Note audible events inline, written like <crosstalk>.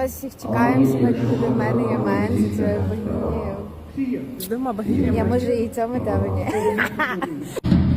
вас всіх Чекаємо сьогодні буде в мене є мен зі своєю богинею. З двома. Я може і цьому тебе ні. <laughs>